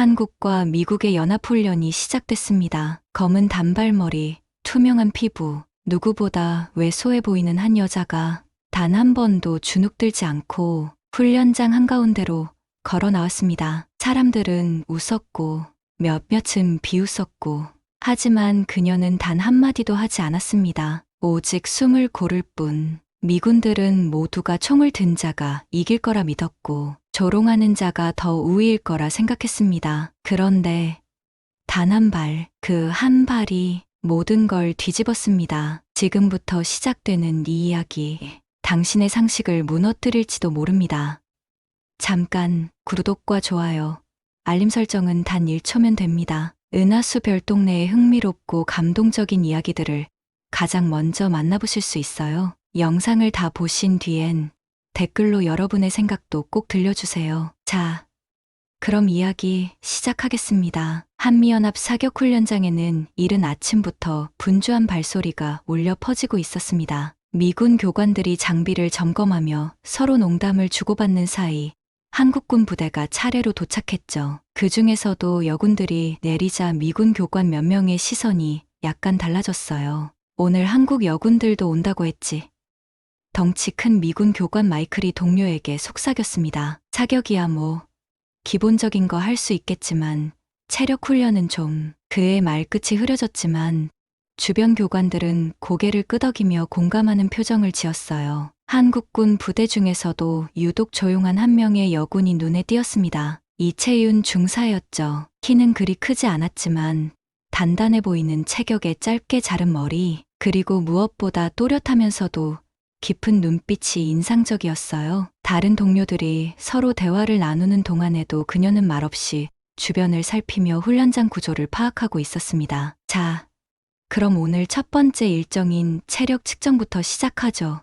한국과 미국의 연합훈련이 시작됐습니다. 검은 단발머리, 투명한 피부, 누구보다 왜소해 보이는 한 여자가 단 한 번도 주눅들지 않고 훈련장 한가운데로 걸어 나왔습니다. 사람들은 웃었고 몇몇은 비웃었고 하지만 그녀는 단 한마디도 하지 않았습니다. 오직 숨을 고를 뿐. 미군들은 모두가 총을 든 자가 이길 거라 믿었고 조롱하는 자가 더 우위일 거라 생각했습니다. 그런데 단 한 발, 그 한 발이 모든 걸 뒤집었습니다. 지금부터 시작되는 이 이야기, 당신의 상식을 무너뜨릴지도 모릅니다. 잠깐 구독과 좋아요, 알림 설정은 단 1초면 됩니다. 은하수 별동네의 흥미롭고 감동적인 이야기들을 가장 먼저 만나보실 수 있어요. 영상을 다 보신 뒤엔 댓글로 여러분의 생각도 꼭 들려주세요. 자, 그럼 이야기 시작하겠습니다. 한미연합 사격훈련장에는 이른 아침부터 분주한 발소리가 울려 퍼지고 있었습니다. 미군 교관들이 장비를 점검하며 서로 농담을 주고받는 사이 한국군 부대가 차례로 도착했죠. 그 중에서도 여군들이 내리자 미군 교관 몇 명의 시선이 약간 달라졌어요. 오늘 한국 여군들도 온다고 했지. 덩치 큰 미군 교관 마이클이 동료에게 속삭였습니다. 사격이야 뭐. 기본적인 거 할 수 있겠지만 체력 훈련은 좀 그의 말끝이 흐려졌지만 주변 교관들은 고개를 끄덕이며 공감하는 표정을 지었어요. 한국군 부대 중에서도 유독 조용한 한 명의 여군이 눈에 띄었습니다. 이채윤 중사였죠. 키는 그리 크지 않았지만 단단해 보이는 체격에 짧게 자른 머리, 그리고 무엇보다 또렷하면서도 깊은 눈빛이 인상적이었어요. 다른 동료들이 서로 대화를 나누는 동안에도 그녀는 말없이 주변을 살피며 훈련장 구조를 파악하고 있었습니다. 자, 그럼 오늘 첫 번째 일정인 체력 측정부터 시작하죠.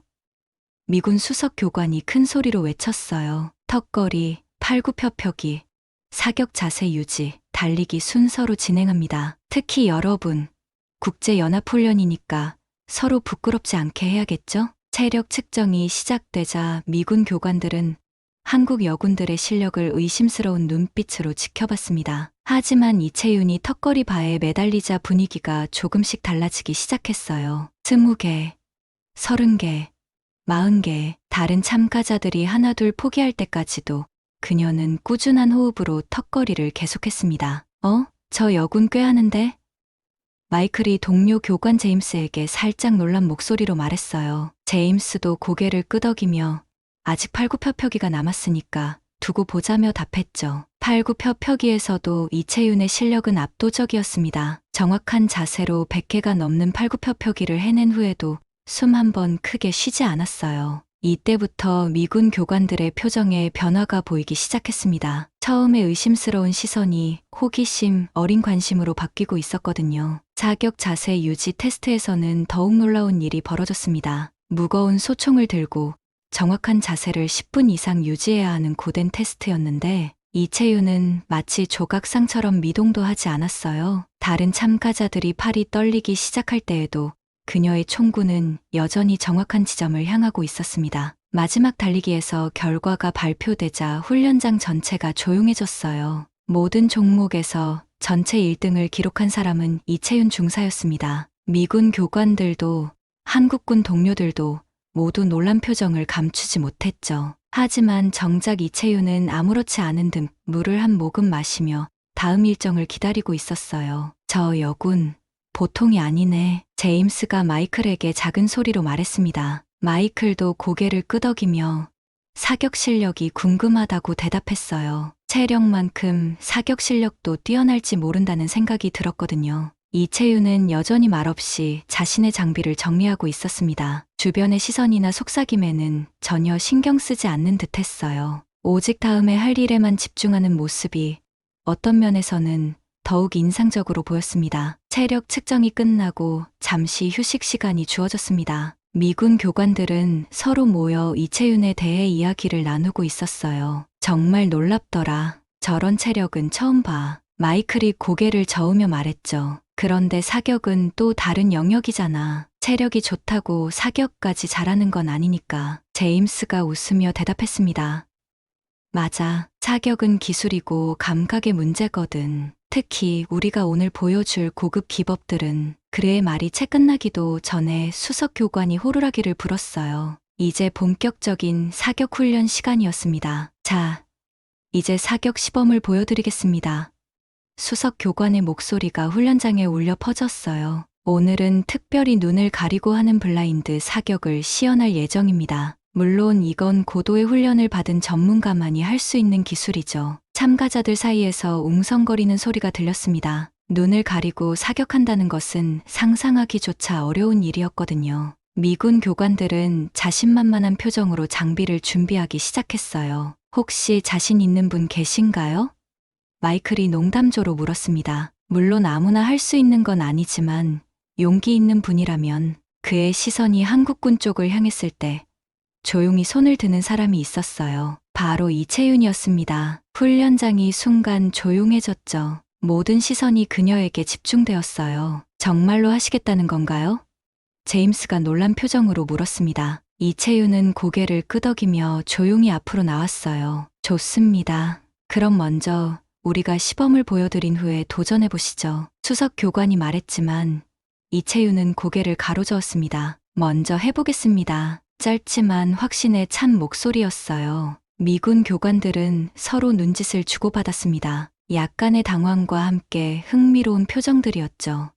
미군 수석 교관이 큰 소리로 외쳤어요. 턱걸이, 팔굽혀펴기, 사격 자세 유지, 달리기 순서로 진행합니다. 특히 여러분, 국제연합훈련이니까 서로 부끄럽지 않게 해야겠죠? 체력 측정이 시작되자 미군 교관들은 한국 여군들의 실력을 의심스러운 눈빛으로 지켜봤습니다. 하지만 이채윤이 턱걸이 바에 매달리자 분위기가 조금씩 달라지기 시작했어요. 스무 개, 서른 개, 마흔 개, 다른 참가자들이 하나둘 포기할 때까지도 그녀는 꾸준한 호흡으로 턱걸이를 계속했습니다. 어? 저 여군 꽤 하는데? 마이클이 동료 교관 제임스에게 살짝 놀란 목소리로 말했어요. 제임스도 고개를 끄덕이며 아직 팔굽혀펴기가 남았으니까 두고 보자며 답했죠. 팔굽혀펴기에서도 이채윤의 실력은 압도적이었습니다. 정확한 자세로 100개가 넘는 팔굽혀펴기를 해낸 후에도 숨 한 번 크게 쉬지 않았어요. 이때부터 미군 교관들의 표정에 변화가 보이기 시작했습니다. 처음에 의심스러운 시선이 호기심, 어린 관심으로 바뀌고 있었거든요. 사격 자세 유지 테스트에서는 더욱 놀라운 일이 벌어졌습니다. 무거운 소총을 들고 정확한 자세를 10분 이상 유지해야 하는 고된 테스트였는데 이채윤은 마치 조각상처럼 미동도 하지 않았어요. 다른 참가자들이 팔이 떨리기 시작할 때에도 그녀의 총구는 여전히 정확한 지점을 향하고 있었습니다. 마지막 달리기에서 결과가 발표되자 훈련장 전체가 조용해졌어요. 모든 종목에서 전체 1등을 기록한 사람은 이채윤 중사였습니다. 미군 교관들도 한국군 동료들도 모두 놀란 표정을 감추지 못했죠. 하지만 정작 이채윤은 아무렇지 않은 듯 물을 한 모금 마시며 다음 일정을 기다리고 있었어요. 저 여군, 보통이 아니네. 제임스가 마이클에게 작은 소리로 말했습니다. 마이클도 고개를 끄덕이며 사격 실력이 궁금하다고 대답했어요. 체력만큼 사격 실력도 뛰어날지 모른다는 생각이 들었거든요. 이채윤은 여전히 말없이 자신의 장비를 정리하고 있었습니다. 주변의 시선이나 속삭임에는 전혀 신경 쓰지 않는 듯 했어요. 오직 다음에 할 일에만 집중하는 모습이 어떤 면에서는 더욱 인상적으로 보였습니다. 체력 측정이 끝나고 잠시 휴식 시간이 주어졌습니다. 미군 교관들은 서로 모여 이채윤에 대해 이야기를 나누고 있었어요. 정말 놀랍더라. 저런 체력은 처음 봐. 마이클이 고개를 저으며 말했죠. 그런데 사격은 또 다른 영역이잖아. 체력이 좋다고 사격까지 잘하는 건 아니니까. 제임스가 웃으며 대답했습니다. 맞아. 사격은 기술이고 감각의 문제거든. 특히 우리가 오늘 보여줄 고급 기법들은 그레의 말이 채 끝나기도 전에 수석 교관이 호루라기를 불었어요. 이제 본격적인 사격 훈련 시간이었습니다. 자, 이제 사격 시범을 보여드리겠습니다. 수석 교관의 목소리가 훈련장에 울려 퍼졌어요. 오늘은 특별히 눈을 가리고 하는 블라인드 사격을 시연할 예정입니다. 물론 이건 고도의 훈련을 받은 전문가만이 할 수 있는 기술이죠. 참가자들 사이에서 웅성거리는 소리가 들렸습니다. 눈을 가리고 사격한다는 것은 상상하기조차 어려운 일이었거든요. 미군 교관들은 자신만만한 표정으로 장비를 준비하기 시작했어요. 혹시 자신 있는 분 계신가요? 마이클이 농담조로 물었습니다. 물론 아무나 할 수 있는 건 아니지만 용기 있는 분이라면 그의 시선이 한국군 쪽을 향했을 때 조용히 손을 드는 사람이 있었어요. 바로 이채윤이었습니다. 훈련장이 순간 조용해졌죠. 모든 시선이 그녀에게 집중되었어요. 정말로 하시겠다는 건가요? 제임스가 놀란 표정으로 물었습니다. 이채윤은 고개를 끄덕이며 조용히 앞으로 나왔어요. 좋습니다. 그럼 먼저 우리가 시범을 보여드린 후에 도전해 보시죠. 수석 교관이 말했지만 이채윤은 고개를 가로저었습니다. 먼저 해보겠습니다. 짧지만 확신에 찬 목소리였어요. 미군 교관들은 서로 눈짓을 주고받았습니다. 약간의 당황과 함께 흥미로운 표정들이었죠.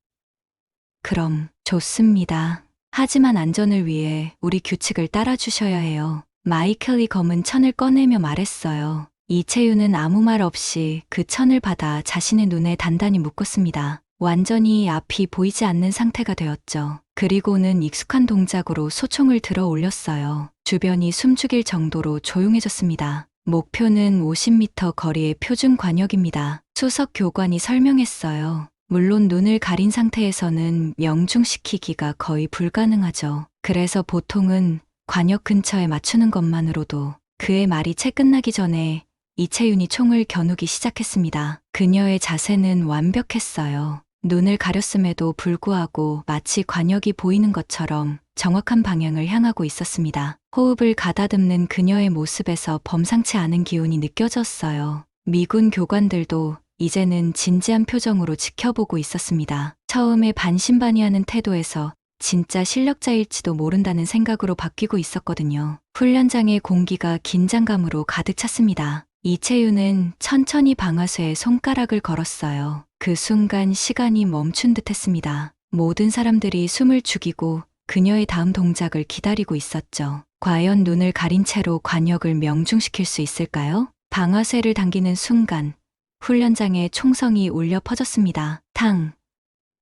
그럼 좋습니다. 하지만 안전을 위해 우리 규칙을 따라주셔야 해요. 마이클이 검은 천을 꺼내며 말했어요. 이채윤은 아무 말 없이 그 천을 받아 자신의 눈에 단단히 묶었습니다. 완전히 앞이 보이지 않는 상태가 되었죠. 그리고는 익숙한 동작으로 소총을 들어 올렸어요. 주변이 숨죽일 정도로 조용해졌습니다. 목표는 50m 거리의 표준 관역입니다. 수석 교관이 설명했어요. 물론 눈을 가린 상태에서는 명중시키기가 거의 불가능하죠. 그래서 보통은 관역 근처에 맞추는 것만으로도 그의 말이 채 끝나기 전에 이채윤이 총을 겨누기 시작했습니다. 그녀의 자세는 완벽했어요. 눈을 가렸음에도 불구하고 마치 관역이 보이는 것처럼 정확한 방향을 향하고 있었습니다. 호흡을 가다듬는 그녀의 모습에서 범상치 않은 기운이 느껴졌어요. 미군 교관들도 이제는 진지한 표정으로 지켜보고 있었습니다. 처음에 반신반의하는 태도에서 진짜 실력자일지도 모른다는 생각으로 바뀌고 있었거든요. 훈련장의 공기가 긴장감으로 가득 찼습니다. 이채윤은 천천히 방아쇠에 손가락을 걸었어요. 그 순간 시간이 멈춘 듯 했습니다. 모든 사람들이 숨을 죽이고 그녀의 다음 동작을 기다리고 있었죠. 과연 눈을 가린 채로 관역을 명중시킬 수 있을까요? 방아쇠를 당기는 순간 훈련장에 총성이 울려 퍼졌습니다. 탕!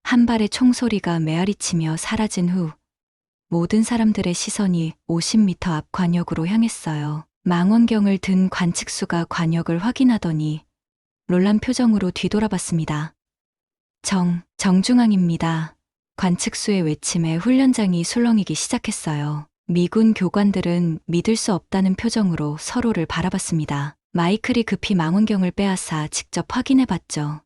한 발의 총소리가 메아리치며 사라진 후 모든 사람들의 시선이 50m 앞 관역으로 향했어요. 망원경을 든 관측수가 관역을 확인하더니 놀란 표정으로 뒤돌아봤습니다. 정, 정중앙입니다. 관측수의 외침에 훈련장이 술렁이기 시작했어요. 미군 교관들은 믿을 수 없다는 표정으로 서로를 바라봤습니다. 마이클이 급히 망원경을 빼앗아 직접 확인해 봤죠.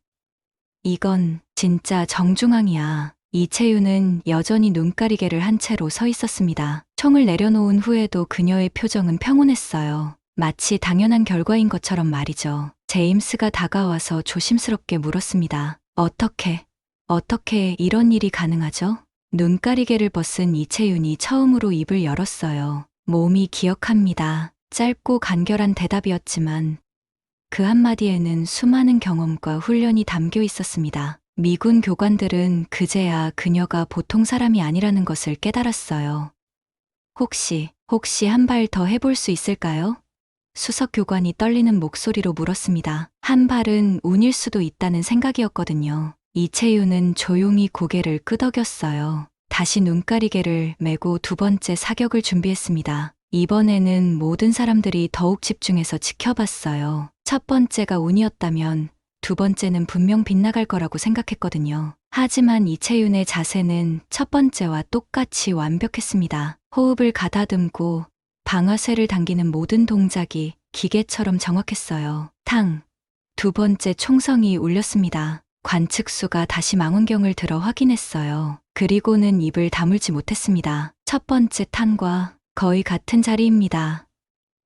이건 진짜 정중앙이야. 이채윤은 여전히 눈가리개를 한 채로 서 있었습니다. 총을 내려놓은 후에도 그녀의 표정은 평온했어요. 마치 당연한 결과인 것처럼 말이죠. 제임스가 다가와서 조심스럽게 물었습니다. 어떻게, 어떻게 이런 일이 가능하죠? 눈가리개를 벗은 이채윤이 처음으로 입을 열었어요. 몸이 기억합니다. 짧고 간결한 대답이었지만 그 한마디에는 수많은 경험과 훈련이 담겨 있었습니다. 미군 교관들은 그제야 그녀가 보통 사람이 아니라는 것을 깨달았어요. 혹시, 혹시 한 발 더 해볼 수 있을까요? 수석 교관이 떨리는 목소리로 물었습니다. 한 발은 운일 수도 있다는 생각이었거든요. 이채윤은 조용히 고개를 끄덕였어요. 다시 눈가리개를 메고 두 번째 사격을 준비했습니다. 이번에는 모든 사람들이 더욱 집중해서 지켜봤어요. 첫 번째가 운이었다면 두 번째는 분명 빗나갈 거라고 생각했거든요. 하지만 이채윤의 자세는 첫 번째와 똑같이 완벽했습니다. 호흡을 가다듬고 방아쇠를 당기는 모든 동작이 기계처럼 정확했어요. 탕. 두 번째 총성이 울렸습니다. 관측수가 다시 망원경을 들어 확인했어요. 그리고는 입을 다물지 못했습니다. 첫 번째 탄과 거의 같은 자리입니다.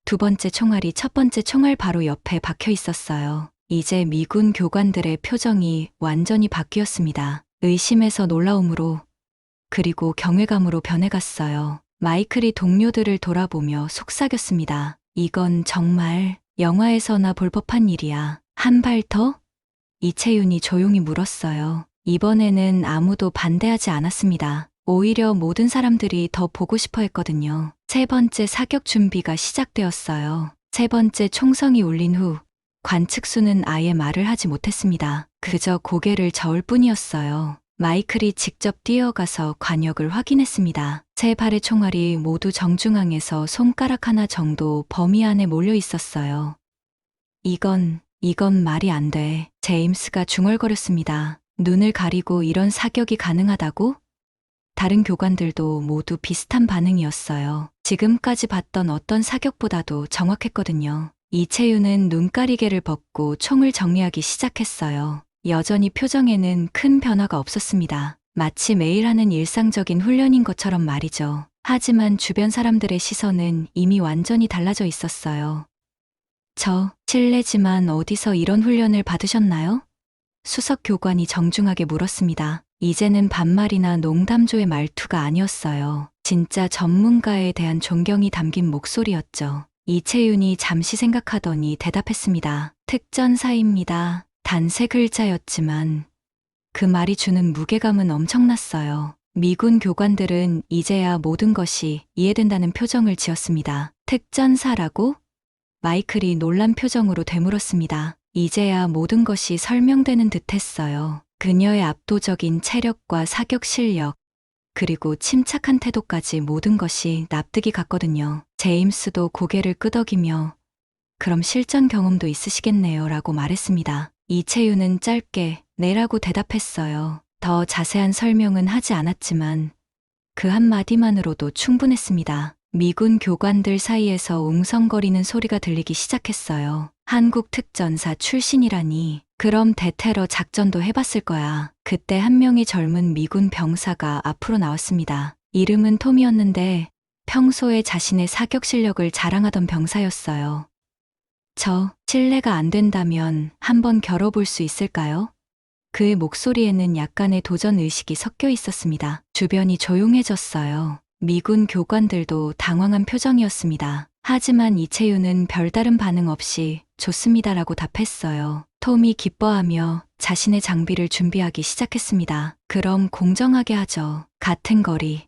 두 번째 총알이 첫 번째 총알 바로 옆에 박혀 있었어요. 이제 미군 교관들의 표정이 완전히 바뀌었습니다. 의심에서 놀라움으로 그리고 경외감으로 변해갔어요. 마이클이 동료들을 돌아보며 속삭였습니다. 이건 정말 영화에서나 볼 법한 일이야. 한 발 더? 이채윤이 조용히 물었어요. 이번에는 아무도 반대하지 않았습니다. 오히려 모든 사람들이 더 보고 싶어 했거든요. 세 번째 사격 준비가 시작되었어요. 세 번째 총성이 울린 후 관측수는 아예 말을 하지 못했습니다. 그저 고개를 저을 뿐이었어요. 마이클이 직접 뛰어가서 관역을 확인했습니다. 세 발의 총알이 모두 정중앙에서 손가락 하나 정도 범위 안에 몰려 있었어요. 이건, 이건 말이 안 돼. 제임스가 중얼거렸습니다. 눈을 가리고 이런 사격이 가능하다고? 다른 교관들도 모두 비슷한 반응이었어요. 지금까지 봤던 어떤 사격보다도 정확했거든요. 이채윤은 눈가리개를 벗고 총을 정리하기 시작했어요. 여전히 표정에는 큰 변화가 없었습니다. 마치 매일 하는 일상적인 훈련인 것처럼 말이죠. 하지만 주변 사람들의 시선은 이미 완전히 달라져 있었어요. 저, 실례지만 어디서 이런 훈련을 받으셨나요? 수석 교관이 정중하게 물었습니다. 이제는 반말이나 농담조의 말투가 아니었어요. 진짜 전문가에 대한 존경이 담긴 목소리였죠. 이채윤이 잠시 생각하더니 대답했습니다. 특전사입니다. 단 세 글자였지만 그 말이 주는 무게감은 엄청났어요. 미군 교관들은 이제야 모든 것이 이해된다는 표정을 지었습니다. 특전사라고? 마이클이 놀란 표정으로 되물었습니다. 이제야 모든 것이 설명되는 듯 했어요. 그녀의 압도적인 체력과 사격 실력, 그리고 침착한 태도까지 모든 것이 납득이 갔거든요. 제임스도 고개를 끄덕이며 그럼 실전 경험도 있으시겠네요 라고 말했습니다. 이채윤은 짧게 네라고 대답했어요. 더 자세한 설명은 하지 않았지만 그 한마디만으로도 충분했습니다. 미군 교관들 사이에서 웅성거리는 소리가 들리기 시작했어요. 한국 특전사 출신이라니. 그럼 대테러 작전도 해봤을 거야. 그때 한 명의 젊은 미군 병사가 앞으로 나왔습니다. 이름은 톰이었는데 평소에 자신의 사격 실력을 자랑하던 병사였어요. 저, 실례가 안 된다면 한번 겨뤄볼 수 있을까요? 그의 목소리에는 약간의 도전 의식이 섞여 있었습니다. 주변이 조용해졌어요. 미군 교관들도 당황한 표정이었습니다. 하지만 이채윤은 별다른 반응 없이 좋습니다라고 답했어요. 톰이 기뻐하며 자신의 장비를 준비하기 시작했습니다. 그럼 공정하게 하죠. 같은 거리,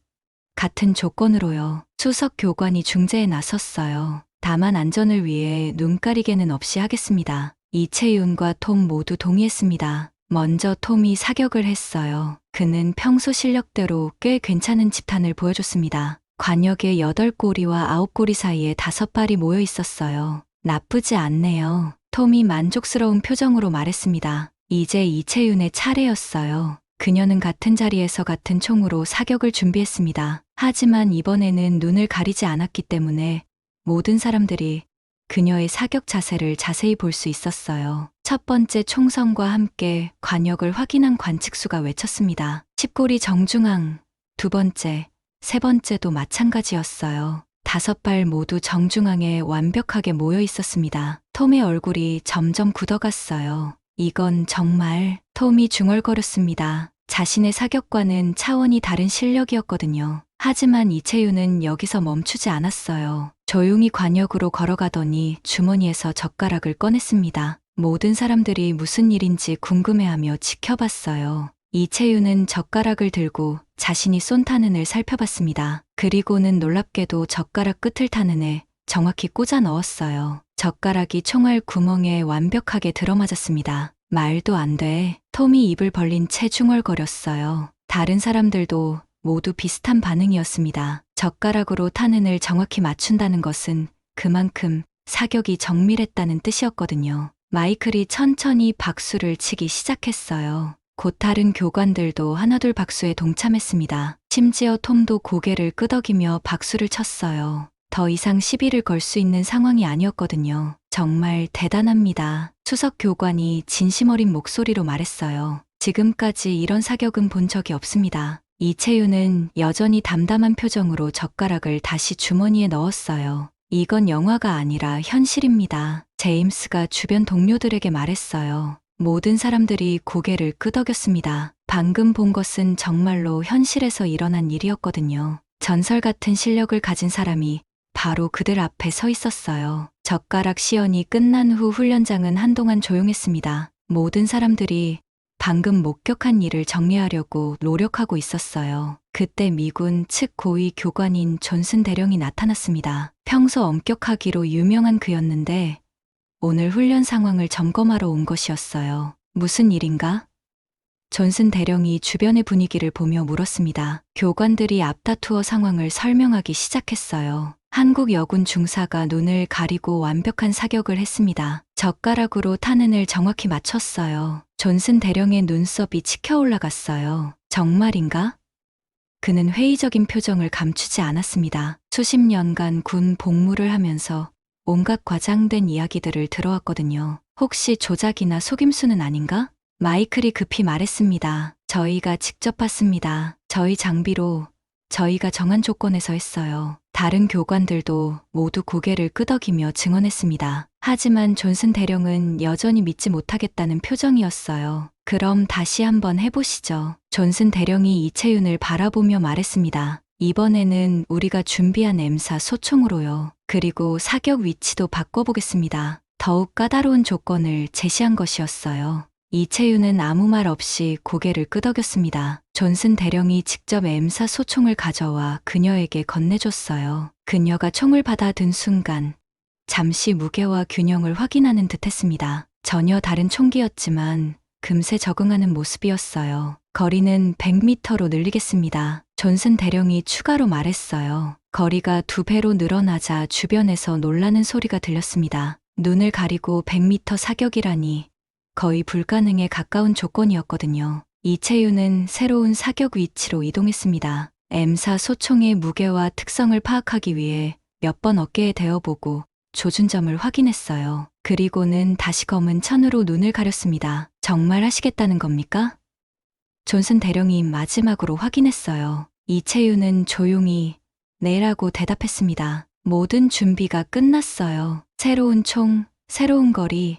같은 조건으로요. 수석 교관이 중재에 나섰어요. 다만 안전을 위해 눈 가리개는 없이 하겠습니다. 이채윤과 톰 모두 동의했습니다. 먼저 톰이 사격을 했어요. 그는 평소 실력대로 꽤 괜찮은 집탄을 보여줬습니다. 관역의 8꼬리와 9꼬리 사이에 5발이 모여 있었어요. 나쁘지 않네요. 톰이 만족스러운 표정으로 말했습니다. 이제 이채윤의 차례였어요. 그녀는 같은 자리에서 같은 총으로 사격을 준비했습니다. 하지만 이번에는 눈을 가리지 않았기 때문에 모든 사람들이 그녀의 사격 자세를 자세히 볼 수 있었어요. 첫 번째 총성과 함께 관역을 확인한 관측수가 외쳤습니다. 칩골이 정중앙, 두 번째, 세 번째도 마찬가지였어요. 다섯 발 모두 정중앙에 완벽하게 모여 있었습니다. 톰의 얼굴이 점점 굳어갔어요. 이건 정말 톰이 중얼거렸습니다. 자신의 사격과는 차원이 다른 실력이었거든요. 하지만 이채윤은 여기서 멈추지 않았어요. 조용히 관역으로 걸어가더니 주머니에서 젓가락을 꺼냈습니다. 모든 사람들이 무슨 일인지 궁금해하며 지켜봤어요. 이채윤은 젓가락을 들고 자신이 쏜 타는을 살펴봤습니다. 그리고는 놀랍게도 젓가락 끝을 타는에 정확히 꽂아 넣었어요. 젓가락이 총알 구멍에 완벽하게 들어맞았습니다. 말도 안 돼. 톰이 입을 벌린 채 중얼거렸어요. 다른 사람들도 모두 비슷한 반응이었습니다. 젓가락으로 타는을 정확히 맞춘다는 것은 그만큼 사격이 정밀했다는 뜻이었거든요. 마이클이 천천히 박수를 치기 시작했어요. 곧 다른 교관들도 하나둘 박수에 동참했습니다. 심지어 톰도 고개를 끄덕이며 박수를 쳤어요. 더 이상 시비를 걸 수 있는 상황이 아니었거든요. 정말 대단합니다. 수석 교관이 진심 어린 목소리로 말했어요. 지금까지 이런 사격은 본 적이 없습니다. 이채윤은 여전히 담담한 표정으로 젓가락을 다시 주머니에 넣었어요. 이건 영화가 아니라 현실입니다. 제임스가 주변 동료들에게 말했어요. 모든 사람들이 고개를 끄덕였습니다. 방금 본 것은 정말로 현실에서 일어난 일이었거든요. 전설 같은 실력을 가진 사람이 바로 그들 앞에 서 있었어요. 젓가락 시연이 끝난 후 훈련장은 한동안 조용했습니다. 모든 사람들이 방금 목격한 일을 정리하려고 노력하고 있었어요. 그때 미군 측 고위 교관인 존슨 대령이 나타났습니다. 평소 엄격하기로 유명한 그였는데 오늘 훈련 상황을 점검하러 온 것이었어요. 무슨 일인가? 존슨 대령이 주변의 분위기를 보며 물었습니다. 교관들이 앞다투어 상황을 설명하기 시작했어요. 한국 여군 중사가 눈을 가리고 완벽한 사격을 했습니다. 젓가락으로 타는을 정확히 맞췄어요. 존슨 대령의 눈썹이 치켜 올라갔어요. 정말인가? 그는 회의적인 표정을 감추지 않았습니다. 수십 년간 군 복무를 하면서 온갖 과장된 이야기들을 들어왔거든요. 혹시 조작이나 속임수는 아닌가? 마이클이 급히 말했습니다. 저희가 직접 봤습니다. 저희 장비로 저희가 정한 조건에서 했어요. 다른 교관들도 모두 고개를 끄덕이며 증언했습니다. 하지만 존슨 대령은 여전히 믿지 못하겠다는 표정이었어요. 그럼 다시 한번 해보시죠. 존슨 대령이 이채윤을 바라보며 말했습니다. 이번에는 우리가 준비한 M사 소총으로요. 그리고 사격 위치도 바꿔보겠습니다. 더욱 까다로운 조건을 제시한 것이었어요. 이채윤은 아무 말 없이 고개를 끄덕였습니다. 존슨 대령이 직접 M사 소총을 가져와 그녀에게 건네줬어요. 그녀가 총을 받아 든 순간 잠시 무게와 균형을 확인하는 듯 했습니다. 전혀 다른 총기였지만 금세 적응하는 모습이었어요. 거리는 100m로 늘리겠습니다. 존슨 대령이 추가로 말했어요. 거리가 두 배로 늘어나자 주변에서 놀라는 소리가 들렸습니다. 눈을 가리고 100m 사격이라니 거의 불가능에 가까운 조건이었거든요. 이채윤은 새로운 사격 위치로 이동했습니다. M사 소총의 무게와 특성을 파악하기 위해 몇 번 어깨에 대어보고 조준 점을 확인했어요. 그리고는 다시 검은 천으로 눈을 가렸습니다. 정말 하시겠다는 겁니까? 존슨 대령이 마지막으로 확인했어요. 이채윤은 조용히 네라고 대답했습니다. 모든 준비가 끝났어요. 새로운 총, 새로운 거리,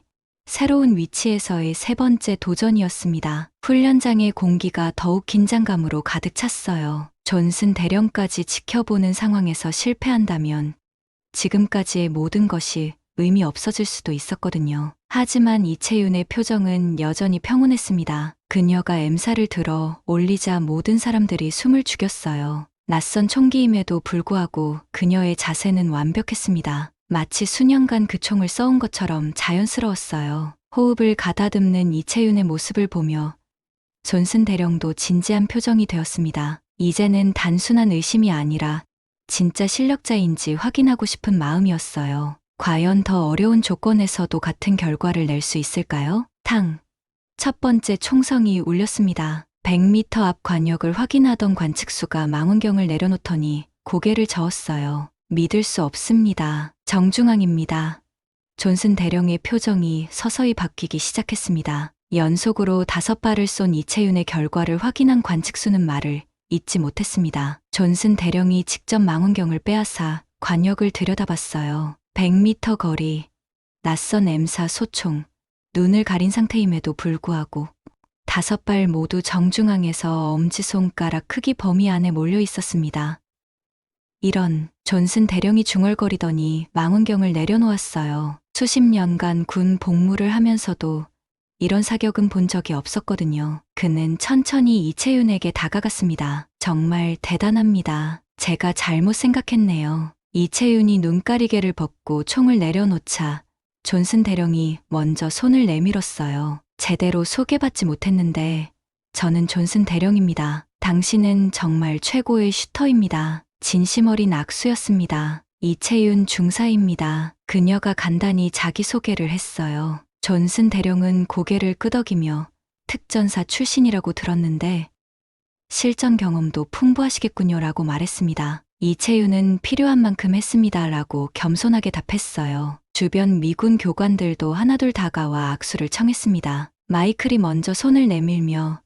새로운 위치에서의 세 번째 도전이었습니다. 훈련장의 공기가 더욱 긴장감으로 가득 찼어요. 존슨 대령까지 지켜보는 상황에서 실패한다면 지금까지의 모든 것이 의미 없어질 수도 있었거든요. 하지만 이채윤의 표정은 여전히 평온했습니다. 그녀가 M사를 들어 올리자 모든 사람들이 숨을 죽였어요. 낯선 총기임에도 불구하고 그녀의 자세는 완벽했습니다. 마치 수년간 그 총을 써온 것처럼 자연스러웠어요. 호흡을 가다듬는 이채윤의 모습을 보며 존슨 대령도 진지한 표정이 되었습니다. 이제는 단순한 의심이 아니라 진짜 실력자인지 확인하고 싶은 마음이었어요. 과연 더 어려운 조건에서도 같은 결과를 낼 수 있을까요? 탕. 첫 번째 총성이 울렸습니다. 100m 앞 관역을 확인하던 관측수가 망원경을 내려놓더니 고개를 저었어요. 믿을 수 없습니다. 정중앙입니다. 존슨 대령의 표정이 서서히 바뀌기 시작했습니다. 연속으로 다섯 발을 쏜 이채윤의 결과를 확인한 관측수는 말을 잊지 못했습니다. 존슨 대령이 직접 망원경을 빼앗아 관역을 들여다봤어요. 100m 거리, 낯선 M사 소총, 눈을 가린 상태임에도 불구하고 다섯 발 모두 정중앙에서 엄지손가락 크기 범위 안에 몰려 있었습니다. 이런 존슨 대령이 중얼거리더니 망원경을 내려놓았어요. 수십 년간 군 복무를 하면서도 이런 사격은 본 적이 없었거든요. 그는 천천히 이채윤에게 다가갔습니다. 정말 대단합니다. 제가 잘못 생각했네요. 이채윤이 눈가리개를 벗고 총을 내려놓자 존슨 대령이 먼저 손을 내밀었어요. 제대로 소개받지 못했는데 저는 존슨 대령입니다. 당신은 정말 최고의 슈터입니다. 진심 어린 악수였습니다. 이채윤 중사입니다. 그녀가 간단히 자기소개를 했어요. 존슨 대령은 고개를 끄덕이며 특전사 출신이라고 들었는데 실전 경험도 풍부하시겠군요라고 말했습니다. 이채윤은 필요한 만큼 했습니다라고 겸손하게 답했어요. 주변 미군 교관들도 하나둘 다가와 악수를 청했습니다. 마이클이 먼저 손을 내밀며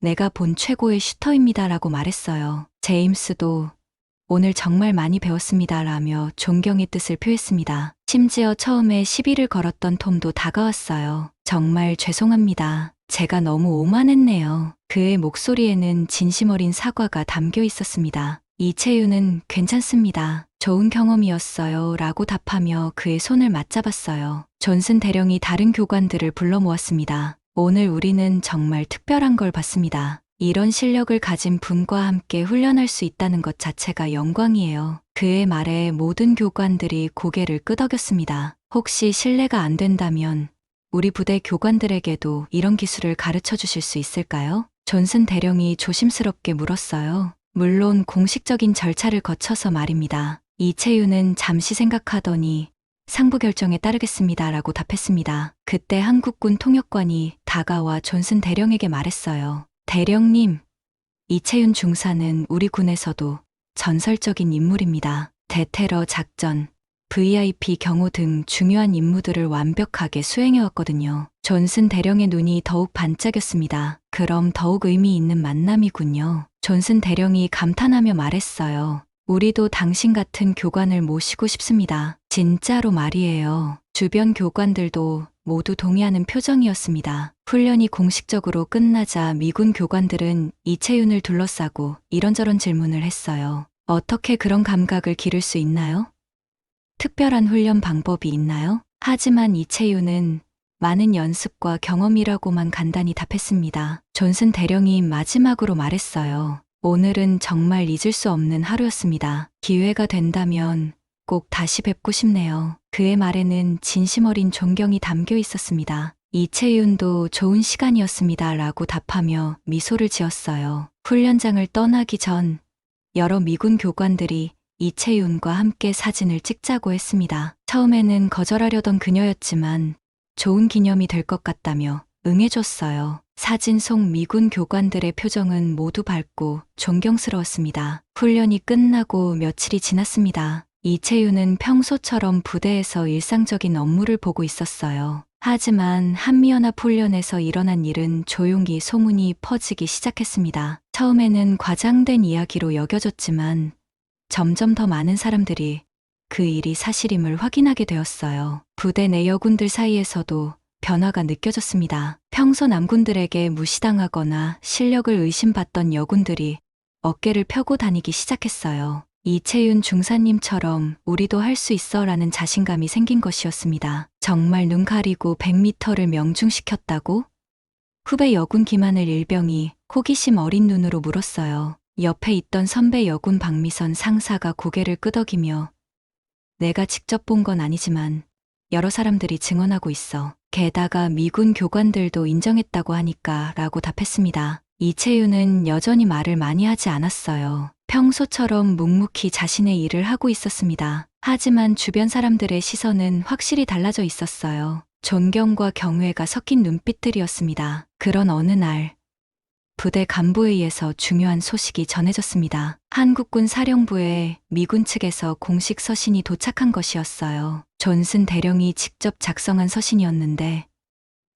내가 본 최고의 슈터입니다라고 말했어요. 제임스도 오늘 정말 많이 배웠습니다. 라며 존경의 뜻을 표했습니다. 심지어 처음에 시비를 걸었던 톰도 다가왔어요. 정말 죄송합니다. 제가 너무 오만했네요. 그의 목소리에는 진심 어린 사과가 담겨 있었습니다. 이채윤은 괜찮습니다. 좋은 경험이었어요. 라고 답하며 그의 손을 맞잡았어요. 존슨 대령이 다른 교관들을 불러 모았습니다. 오늘 우리는 정말 특별한 걸 봤습니다. 이런 실력을 가진 분과 함께 훈련할 수 있다는 것 자체가 영광이에요. 그의 말에 모든 교관들이 고개를 끄덕였습니다. 혹시 신뢰가 안 된다면 우리 부대 교관들에게도 이런 기술을 가르쳐 주실 수 있을까요? 존슨 대령이 조심스럽게 물었어요. 물론 공식적인 절차를 거쳐서 말입니다. 이채윤은 잠시 생각하더니 상부 결정에 따르겠습니다. 라고 답했습니다. 그때 한국군 통역관이 다가와 존슨 대령에게 말했어요. 대령님, 이채윤 중사는 우리 군에서도 전설적인 인물입니다. 대테러 작전, VIP 경호 등 중요한 임무들을 완벽하게 수행해왔거든요. 존슨 대령의 눈이 더욱 반짝였습니다. 그럼 더욱 의미 있는 만남이군요. 존슨 대령이 감탄하며 말했어요. 우리도 당신 같은 교관을 모시고 싶습니다. 진짜로 말이에요. 주변 교관들도 모두 동의하는 표정이었습니다. 훈련이 공식적으로 끝나자 미군 교관들은 이채윤을 둘러싸고 이런저런 질문을 했어요. 어떻게 그런 감각을 기를 수 있나요? 특별한 훈련 방법이 있나요? 하지만 이채윤은 많은 연습과 경험이라고만 간단히 답했습니다. 존슨 대령이 마지막으로 말했어요. 오늘은 정말 잊을 수 없는 하루였습니다. 기회가 된다면 꼭 다시 뵙고 싶네요. 그의 말에는 진심 어린 존경이 담겨 있었습니다. 이채윤도 좋은 시간이었습니다. 라고 답하며 미소를 지었어요. 훈련장을 떠나기 전 여러 미군 교관들이 이채윤과 함께 사진을 찍자고 했습니다. 처음에는 거절하려던 그녀였지만 좋은 기념이 될 것 같다며 응해줬어요. 사진 속 미군 교관들의 표정은 모두 밝고 존경스러웠습니다. 훈련이 끝나고 며칠이 지났습니다. 이채윤은 평소처럼 부대에서 일상적인 업무를 보고 있었어요. 하지만 한미연합 훈련에서 일어난 일은 조용히 소문이 퍼지기 시작했습니다. 처음에는 과장된 이야기로 여겨졌지만 점점 더 많은 사람들이 그 일이 사실임을 확인하게 되었어요. 부대 내 여군들 사이에서도 변화가 느껴졌습니다. 평소 남군들에게 무시당하거나 실력을 의심받던 여군들이 어깨를 펴고 다니기 시작했어요. 이채윤 중사님처럼 우리도 할 수 있어 라는 자신감이 생긴 것이었습니다. 정말 눈 가리고 100m를 명중시켰다고? 후배 여군 김하늘 일병이 호기심 어린 눈으로 물었어요. 옆에 있던 선배 여군 박미선 상사가 고개를 끄덕이며 내가 직접 본 건 아니지만 여러 사람들이 증언하고 있어. 게다가 미군 교관들도 인정했다고 하니까 라고 답했습니다. 이채윤은 여전히 말을 많이 하지 않았어요. 평소처럼 묵묵히 자신의 일을 하고 있었습니다. 하지만 주변 사람들의 시선은 확실히 달라져 있었어요. 존경과 경외가 섞인 눈빛들이었습니다. 그런 어느 날, 부대 간부회의에서 중요한 소식이 전해졌습니다. 한국군 사령부에 미군 측에서 공식 서신이 도착한 것이었어요. 존슨 대령이 직접 작성한 서신이었는데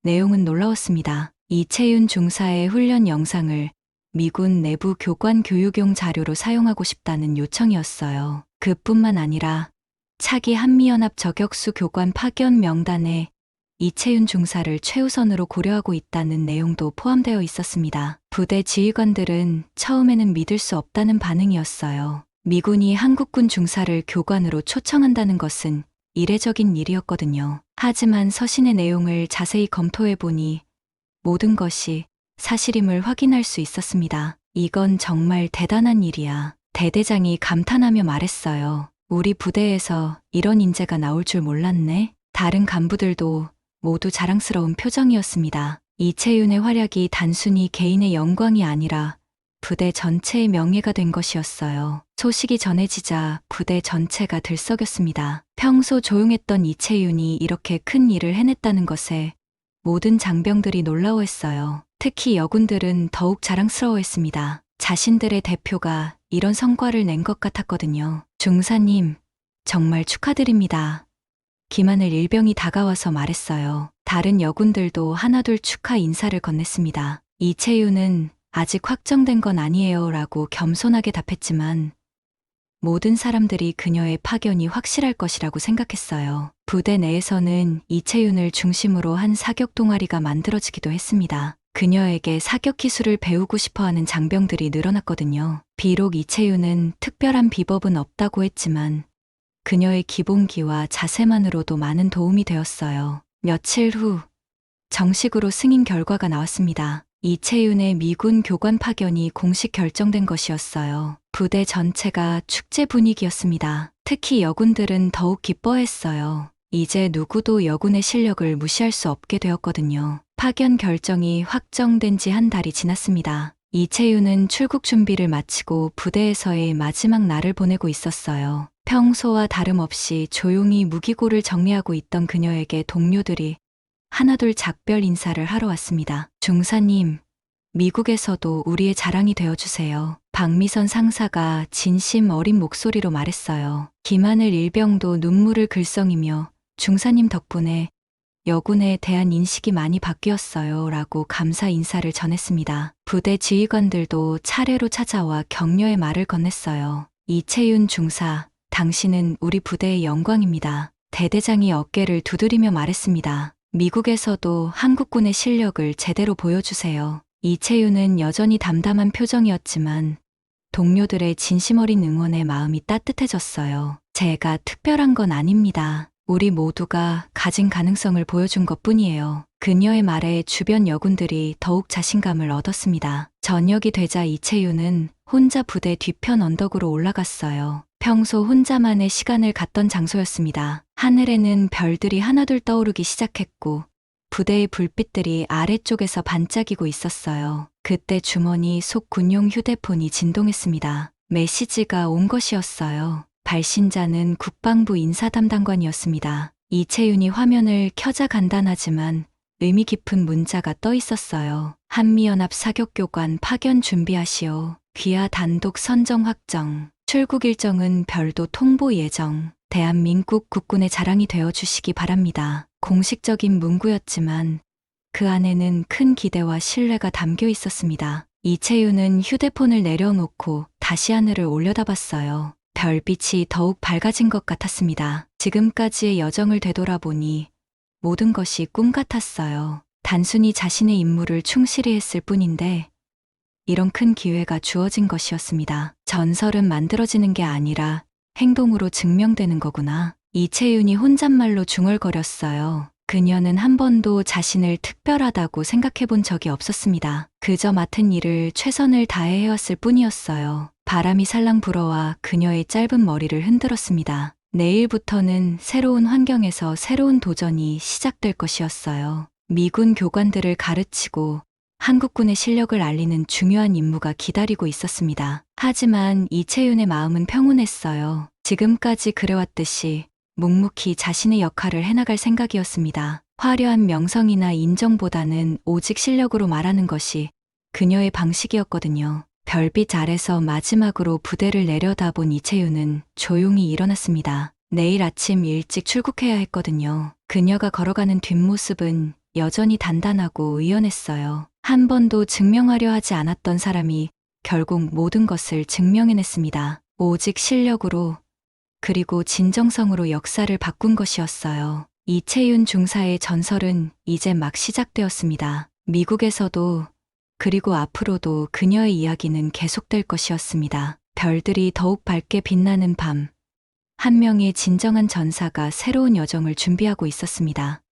내용은 놀라웠습니다. 이채윤 중사의 훈련 영상을 미군 내부 교관 교육용 자료로 사용하고 싶다는 요청이었어요. 그뿐만 아니라 차기 한미연합 저격수 교관 파견 명단에 이채윤 중사를 최우선으로 고려하고 있다는 내용도 포함되어 있었습니다. 부대 지휘관들은 처음에는 믿을 수 없다는 반응이었어요. 미군이 한국군 중사를 교관으로 초청한다는 것은 이례적인 일이었거든요. 하지만 서신의 내용을 자세히 검토해 보니 모든 것이 사실임을 확인할 수 있었습니다. 이건 정말 대단한 일이야. 대대장이 감탄하며 말했어요. 우리 부대에서 이런 인재가 나올 줄 몰랐네. 다른 간부들도 모두 자랑스러운 표정이었습니다. 이채윤의 활약이 단순히 개인의 영광이 아니라 부대 전체의 명예가 된 것이었어요. 소식이 전해지자 부대 전체가 들썩였습니다. 평소 조용했던 이채윤이 이렇게 큰 일을 해냈다는 것에 모든 장병들이 놀라워했어요. 특히 여군들은 더욱 자랑스러워했습니다. 자신들의 대표가 이런 성과를 낸 것 같았거든요. 중사님, 정말 축하드립니다. 김하늘 일병이 다가와서 말했어요. 다른 여군들도 하나둘 축하 인사를 건넸습니다. 이채윤은 아직 확정된 건 아니에요 라고 겸손하게 답했지만 모든 사람들이 그녀의 파견이 확실할 것이라고 생각했어요. 부대 내에서는 이채윤을 중심으로 한 사격 동아리가 만들어지기도 했습니다. 그녀에게 사격 기술을 배우고 싶어 하는 장병들이 늘어났거든요. 비록 이채윤은 특별한 비법은 없다고 했지만 그녀의 기본기와 자세만으로도 많은 도움이 되었어요. 며칠 후 정식으로 승인 결과가 나왔습니다. 이채윤의 미군 교관 파견이 공식 결정된 것이었어요. 부대 전체가 축제 분위기였습니다. 특히 여군들은 더욱 기뻐했어요. 이제 누구도 여군의 실력을 무시할 수 없게 되었거든요. 파견 결정이 확정된 지 한 달이 지났습니다. 이채윤은 출국 준비를 마치고 부대에서의 마지막 날을 보내고 있었어요. 평소와 다름없이 조용히 무기고를 정리하고 있던 그녀에게 동료들이 하나둘 작별 인사를 하러 왔습니다. 중사님, 미국에서도 우리의 자랑이 되어주세요. 박미선 상사가 진심 어린 목소리로 말했어요. 김하늘 일병도 눈물을 글썽이며 중사님 덕분에 여군에 대한 인식이 많이 바뀌었어요. 라고 감사 인사를 전했습니다. 부대 지휘관들도 차례로 찾아와 격려의 말을 건넸어요. 이채윤 중사, 당신은 우리 부대의 영광입니다. 대대장이 어깨를 두드리며 말했습니다. 미국에서도 한국군의 실력을 제대로 보여주세요. 이채윤은 여전히 담담한 표정이었지만 동료들의 진심 어린 응원에 마음이 따뜻해졌어요. 제가 특별한 건 아닙니다. 우리 모두가 가진 가능성을 보여준 것 뿐이에요. 그녀의 말에 주변 여군들이 더욱 자신감을 얻었습니다. 저녁이 되자 이채윤은 혼자 부대 뒤편 언덕으로 올라갔어요. 평소 혼자만의 시간을 갖던 장소였습니다. 하늘에는 별들이 하나둘 떠오르기 시작했고 부대의 불빛들이 아래쪽에서 반짝이고 있었어요. 그때 주머니 속 군용 휴대폰이 진동했습니다. 메시지가 온 것이었어요. 발신자는 국방부 인사담당관이었습니다. 이채윤이 화면을 켜자 간단하지만 의미 깊은 문자가 떠 있었어요. 한미연합 사격교관 파견 준비하시오. 귀하 단독 선정 확정. 출국 일정은 별도 통보 예정. 대한민국 국군의 자랑이 되어 주시기 바랍니다. 공식적인 문구였지만 그 안에는 큰 기대와 신뢰가 담겨 있었습니다. 이채윤은 휴대폰을 내려놓고 다시 하늘을 올려다봤어요. 별빛이 더욱 밝아진 것 같았습니다. 지금까지의 여정을 되돌아보니 모든 것이 꿈 같았어요. 단순히 자신의 임무를 충실히 했을 뿐인데 이런 큰 기회가 주어진 것이었습니다. 전설은 만들어지는 게 아니라 행동으로 증명되는 거구나. 이채윤이 혼잣말로 중얼거렸어요. 그녀는 한 번도 자신을 특별하다고 생각해 본 적이 없었습니다. 그저 맡은 일을 최선을 다해 해왔을 뿐이었어요. 바람이 살랑 불어와 그녀의 짧은 머리를 흔들었습니다. 내일부터는 새로운 환경에서 새로운 도전이 시작될 것이었어요. 미군 교관들을 가르치고 한국군의 실력을 알리는 중요한 임무가 기다리고 있었습니다. 하지만 이채윤의 마음은 평온했어요. 지금까지 그래왔듯이 묵묵히 자신의 역할을 해나갈 생각이었습니다. 화려한 명성이나 인정보다는 오직 실력으로 말하는 것이 그녀의 방식이었거든요. 별빛 아래서 마지막으로 부대를 내려다본 이채윤은 조용히 일어났습니다. 내일 아침 일찍 출국해야 했거든요. 그녀가 걸어가는 뒷모습은 여전히 단단하고 의연했어요. 한 번도 증명하려 하지 않았던 사람이 결국 모든 것을 증명해냈습니다. 오직 실력으로 그리고 진정성으로 역사를 바꾼 것이었어요. 이채윤 중사의 전설은 이제 막 시작되었습니다. 미국에서도 그리고 앞으로도 그녀의 이야기는 계속될 것이었습니다. 별들이 더욱 밝게 빛나는 밤. 한 명의 진정한 전사가 새로운 여정을 준비하고 있었습니다.